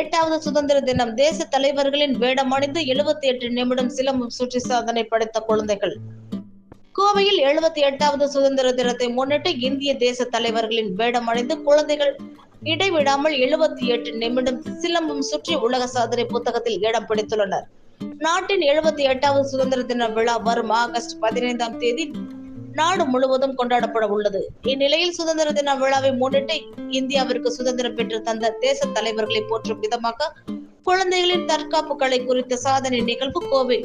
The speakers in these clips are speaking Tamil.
எட்டாவது சுதந்திர தினம். தேச தலைவர்களின் வேடம் அணிந்து எழுபத்தி எட்டு நிமிடம் சிலம்பம் சுற்றி சாதனை படைத்த குழந்தைகள். கோவையில் எழுபத்தி எட்டாவது சுதந்திர தினத்தை முன்னிட்டு இந்திய தேச தலைவர்களின் வேடம் அணிந்து குழந்தைகள் இடைவிடாமல் எழுபத்தி எட்டு நிமிடம் சிலம்பம் சுற்றி உலக சாதனை புத்தகத்தில் இடம் பிடித்துள்ளனர். நாட்டின் எழுபத்தி எட்டாவது சுதந்திர தின விழா வரும் ஆகஸ்ட் பதினைந்தாம் தேதி நாடு முழுவதும் கொண்டாடப்பட உள்ளது. இந்நிலையில் சுதந்திர தின விழாவை முன்னிட்டு இந்தியாவிற்கு சுதந்திரம் பெற்று தந்த தேச தலைவர்களை போற்றும் விதமாக குழந்தைகளின் தற்காப்பு கலை குறித்த சாதனை நிகழ்வு கோவை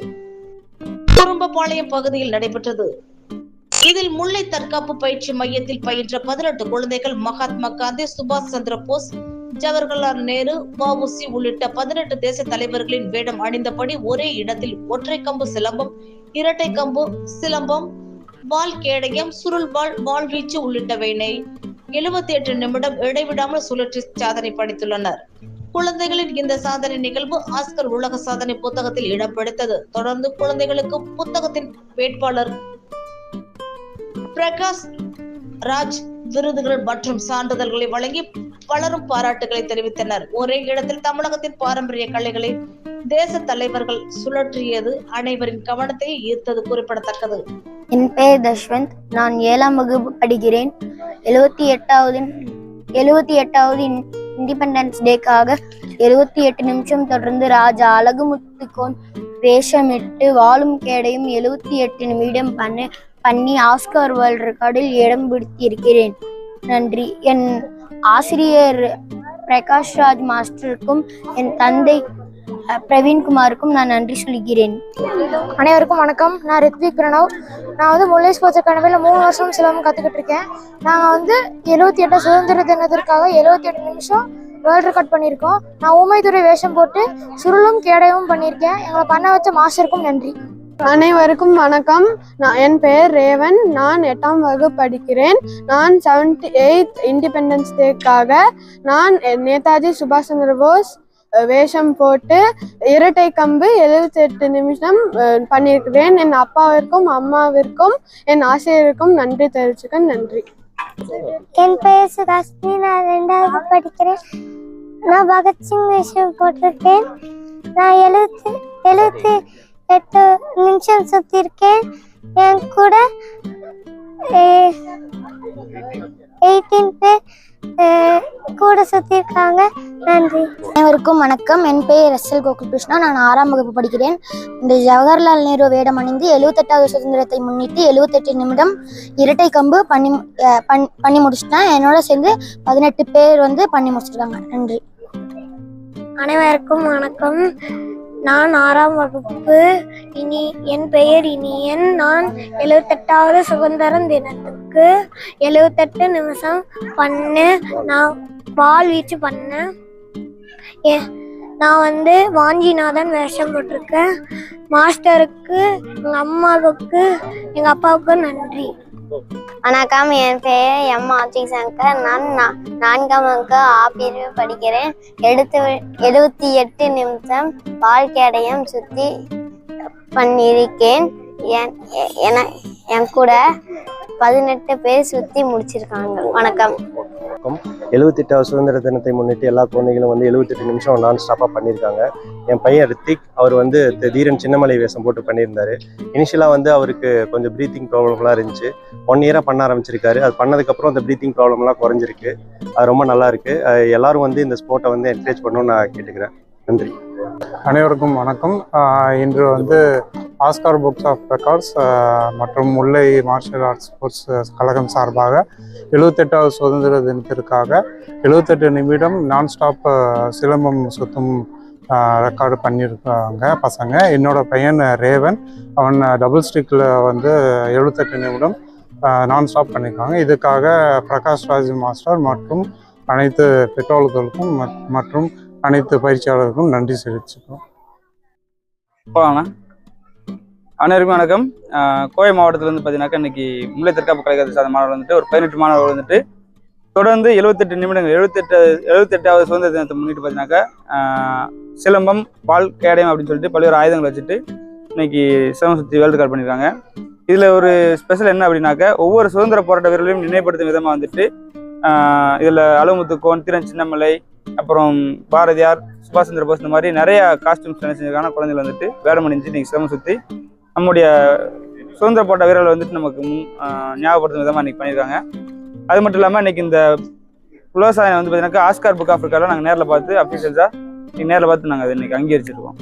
குறும்பபாளையம் பகுதியில் நடைபெற்றது. இதில் முல்லை தற்காப்பு பயிற்சி மையத்தில் பயின்ற பதினெட்டு குழந்தைகள் மகாத்மா காந்தி சுபாஷ் சந்திர போஸ் ஜவஹர்லால் நேரு வஉசி உள்ளிட்ட பதினெட்டு தேச தலைவர்களின் வேடம் அணிந்தபடி ஒரே இடத்தில் ஒற்றை கம்பு சிலம்பம் இரட்டை கம்பு சிலம்பம் வால் கேடயம் சுருள்வாள் வாழ்வீச்சு உள்ளிட்டவையினை எழுபத்தி எட்டு நிமிடம் இடைவிடாமல் சுழற்றி சாதனை படைத்துள்ளனர். குழந்தைகளின் இந்த சாதனை நிகழ்வு ஆஸ்கர் உலக சாதனை புத்தகத்தில் இடம்பிடித்தது. தொடர்ந்து குழந்தைகளுக்கு புத்தகத்தின் வேட்பாளர் பிரகாஷ் ராஜ் விருதுகள் மற்றும் சான்றிதழ்களை வழங்கி பலரும் பாராட்டுகளை தெரிவித்தனர். ஒரே இடத்தில் தமிழகத்தின் பாரம்பரிய கலைகளை தேச தலைவர்கள் சுழற்றியது அனைவரின் கவனத்தை ஈர்த்தது குறிப்பிடத்தக்கது. என் பெயர் தஷ்வந்த். நான் ஏழாம் வகுப்பு படிக்கிறேன். எழுபத்தி எட்டாவது எழுபத்தி எட்டாவது இண்டிபெண்டன்ஸ் டேக்காக எழுபத்தி எட்டு நிமிஷம் தொடர்ந்து ராஜா அழகுமுத்துக்கோன் வேஷமிட்டு வாழும் கேடையும் எழுபத்தி எட்டு நிமிடம் பண்ணி பண்ணி ஆஸ்கார் வேர்ல்ட் ரெக்கார்டில் இடம் பிடித்திருக்கிறேன். நன்றி. என் ஆசிரியர் பிரகாஷ் ராஜ் மாஸ்டருக்கும் என் தந்தை பிரவீன்குமாருக்கும் நான் நன்றி சொல்கிறேன். அனைவருக்கும் வணக்கம். நான் ரித்விக் பிரணவ். நான் வந்து முல்லை ஸ்போர்ட்ஸ் அகாடமியில் மூணு வருஷம் சிலம்பம் கற்றுக்கிட்டு இருக்கேன். நாங்கள் வந்து எழுபத்தி எட்டு சுதந்திர தினத்திற்காக எழுபத்தி எட்டு நிமிஷம் வேர்ல்ட் ரெக்கார்ட் பண்ணியிருக்கோம். நான் ஊமைத்துறை வேஷம் போட்டு சுருளும் கேடயமும் பண்ணியிருக்கேன். எங்களை பண்ண வச்ச மாஸ்டருக்கும் நன்றி. அனைவருக்கும் வணக்கம். நான் என் பெயர் ரேவன். நான் எட்டாம் வகுப்பு படிக்கிறேன். நான் செவன்டி எயித் இண்டிபெண்டன்ஸ் டேக்காக நான் நேதாஜி சுபாஷ் சந்திர போஸ் வேஷம் போட்டு இரட்டை கம்பு எழுபத்தி எட்டு நிமிஷம் பண்ணியிருக்கிறேன். என் அப்பாவிற்கும் அம்மாவிற்கும் என் ஆசிரியருக்கும் நன்றி தெரிவிச்சுக்க நன்றி. என் பெயர் சுதாஸ்மி நான் ரெண்டாவது படிக்கிறேன். நான் பகத்சிங் வேஷம் போட்டிருக்கேன். நான் எழுபத்தி எழுபத்தி எட்டு நிமிஷம் சுற்றிருக்கேன் என் கூட எயிட்டீன் பேர் கூட சுற்றிருக்காங்க நன்றி. அனைவருக்கும் வணக்கம். என் பெயர் எஸ் எல் கோகுல் கிருஷ்ணா நான் ஆறாம் வகுப்பு படிக்கிறேன். இந்த ஜவஹர்லால் நேரு வேடம் அணிந்து எழுவத்தெட்டாவது சுதந்திரத்தை முன்னிட்டு எழுவத்தெட்டு நிமிடம் இரட்டை கம்பு பண்ணி பண்- பண்ணி முடிச்சிட்டேன். என்னோட சேர்ந்து பதினெட்டு பேர் வந்து பண்ணி முடிச்சிருக்காங்க. நன்றி. அனைவருக்கும் வணக்கம். நான் ஆறாம் வகுப்பு இனி என் பெயர் இனியன் நான் எழுவத்தெட்டாவது சுதந்திர தினத்துக்கு எழுவத்தெட்டு நிமிஷம் பண்ணேன் நான் பால் வீச்சு பண்ணேன் ஏ- நான் வந்து வாஞ்சிநாதன் வேஷம் போட்டிருக்கேன். மாஸ்டருக்கு எங்கள் அம்மாவுக்கு எங்கள் அப்பாவுக்கு நன்றி. வணக்கம் என் பெயர் எம். ஆச்சி சங்கர் நான் நான்காம் வகுப்பு ஆ பிரிவு படிக்கிறேன். எடுத்து எழுபத்தி எட்டு நிமிஷம் வாழ்க்கையடையும் சுற்றி பண்ணியிருக்கேன். என் என என் கூட பதினெட்டு பேர் சுற்றி முடிச்சிருக்காங்க. வணக்கம். வணக்கம். எழுபத்தெட்டாவது சுதந்திர தினத்தை முன்னிட்டு எல்லா குழந்தைகளும் வந்து எழுபத்தெட்டு நிமிஷம் நான் ஸ்டாப்பாக பண்ணியிருக்காங்க. என் பையன் ரித்திக் அவர் வந்து தி- தீரன் சின்னமலை வேஷம் போட்டு பண்ணியிருந்தாரு. இனிஷியலாக வந்து அவருக்கு கொஞ்சம் ப்ரீத்திங் ப்ராப்ளம்லாம் இருந்துச்சு. ஒன் இயராக பண்ண ஆரம்பிச்சிருக்காரு. அது பண்ணதுக்கப்புறம் அந்த ப்ரீத்திங் ப்ராப்ளம்லாம் குறைஞ்சிருக்கு. அது ரொம்ப நல்லாயிருக்கு. எல்லோரும் எல்லாரும் வந்து இந்த ஸ்போர்ட்டை வந்து என்கரேஜ் பண்ணணும்னு நான் கேட்டுக்கிறேன். நன்றி. அனைவருக்கும் வணக்கம். இன்று வந்து ஆஸ்கார் புக்ஸ் ஆஃப் ரெக்கார்ட்ஸ் மற்றும் முல்லை மார்ஷல் ஆர்ட்ஸ் ஸ்போர்ட்ஸ் கழகம் சார்பாக எழுபத்தெட்டாவது சுதந்திர தினத்திற்காக எழுபத்தெட்டு நிமிடம் நான் ஸ்டாப் uh, சிலம்பம் சுத்தும் uh, ரெக்கார்டு பண்ணியிருக்காங்க பசங்க. என்னோடய பையன் uh, ரேவன். அவன் டபுள் ஸ்டிக்கில் வந்து எழுபத்தெட்டு நிமிடம் நான் ஸ்டாப் பண்ணியிருக்காங்க. இதுக்காக பிரகாஷ் ராஜ் மாஸ்டர் மற்றும் அனைத்து பெற்றோர்களுக்கும் மற்றும் அனைத்து பயிற்சியாளர்களுக்கும் நன்றி செலுத்திக்கிறோம். போகலாண்ணா அனைவருக்கும் வணக்கம். கோவை மாவட்டத்தில் வந்து பார்த்தீங்கன்னாக்கா இன்னைக்கு முல்லை தற்காப்பு கலைக்கத்தை சார்ந்த மாணவர்கள் வந்துட்டு ஒரு பதினெட்டு மாணவர்கள் வந்துட்டு தொடர்ந்து எழுபத்தெட்டு நிமிடங்கள் எழுபத்தெட்டு எழுபத்தெட்டாவது சுதந்திர தினத்தை முன்னிட்டு பார்த்தீங்கன்னாக்கா சிலம்பம் பால் கேடயம் அப்படின்னு சொல்லிட்டு பல்வேறு ஆயுதங்கள் வச்சுட்டு இன்னைக்கு சிலம்பம் சுற்றி வேர்ல்டு கார்டு பண்ணியிருக்காங்க இதில் ஒரு ஸ்பெஷல் என்ன அப்படின்னாக்கா ஒவ்வொரு சுதந்திர போராட்ட வீரர்களையும் நினைவுபடுத்தும் விதமாக வந்துட்டு இதில் அலுமுத்துக்கோன் திறன் சின்னமலை அப்புறம் பாரதியார் சுபாஷ் சந்திர போஸ் இந்த மாதிரி நிறைய காஸ்டியூம்ஸ் என்ன செஞ்சிருக்காங்க. குழந்தைகள் வந்துட்டு வேடம் அணிஞ்சு இன்னைக்கு சிரமம் சுற்றி நம்முடைய சுதந்திர போட்ட வீரர்கள் வந்துட்டு நமக்கு ஞாபகப்படுத்தும் விதமாக இன்னைக்கு பண்ணியிருக்காங்க. அது மட்டும் இல்லாமல் இன்னைக்கு இந்த விவசாயம் வந்து பார்த்தீங்கன்னாக்கா ஆஸ்கார் புக் ஆஃப்ரிக்காவில் நாங்கள் நேரில் பார்த்து அஃபீஷியல்ஸாக நேரில் பார்த்து நாங்கள் அதை இன்னைக்கு அங்கீகரிச்சிருக்கோம்.